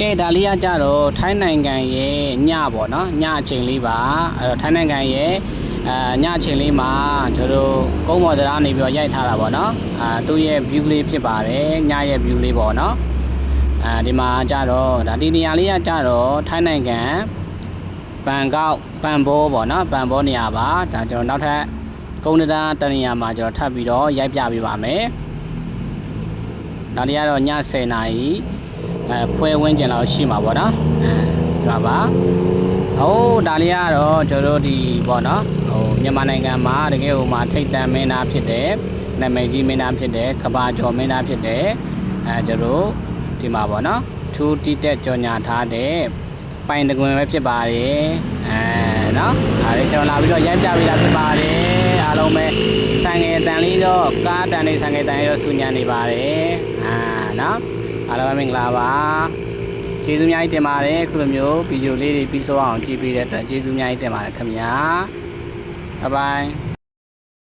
ကဲဒါလေးကကြတော့ထိုင်းနိုင်ငံရဲ့ညပေါ့နော်ညအချိန်လေးပါအဲ့တော့ထိုင်းနိုင်ငံရဲ့အာညအချိန်လေးမှာကျွန်တော်တို့ကုန်းမော်သရာနေပြီးတော့ရိုက်ထားတာပေါ့နော်အာသူ့ရဲ့ view လေးဖြစ်ပါတယ်ညရဲ့ view လေးပေါ့နော်အာဒီမှာကြတော့ဒါဒီနေရာလေးကကြတော့ထိုင်းနိုင်ငံဘန်ကောက်ပန်ဘောပေါ့နော်ပန်ဘောနေရာပါဒါကျွန်တော်နောက်ထပ်ကုန်းတရားတနေရာမှာကျွန်တော်ထပ်ပြီးတော့ရိုက်ပြပေးပါမယ်ဒါလေးကတော့ည10:00နာရီ အဲခွဲဝင်းကျင်လောက်ရှိမှာပေါ့နော်အဲဒီပါပါဟိုးဒါလေးကတော့ကျွန်တော်တို့ဒီပေါ့နော်ဟိုမြန်မာနိုင်ငံမှာတကယ်ဟိုမှာထိတ်တန့်မင်းသားဖြစ်တယ်နာမည်ကြီးမင်းသားဖြစ်တယ်ကဘာကျော်မင်းသားဖြစ်တယ်အဲကျွန်တော်တို့ဒီမှာပေါ့နော်ထူးတိတက်ကြော်ညာထားတဲ့ပိုင်တကွင်ပဲဖြစ်ပါတယ်အဲနော်ဒါလေးကျွန်တော်လာပြီးတော့ရိုက်ပြပေးတာဖြစ်ပါတယ်အားလုံးပဲ ဆိုင်ငယ်တန်လေးတော့ကားတန်လေးဆိုင်ငယ်တန်လေးတော့စူညံနေပါတယ်အာနော်အားလုံးပဲမင်္ဂလာပါကျေးဇူးအများကြီးတင်ပါတယ်ခုလိုမျိုးဗီဒီယိုလေးတွေပြီးဆုံးအောင်ကြည့်ပေးတဲ့အတွက်ကျေးဇူးအများကြီးတင်ပါတယ်ခင်ဗျာဘိုင်ဘိုင်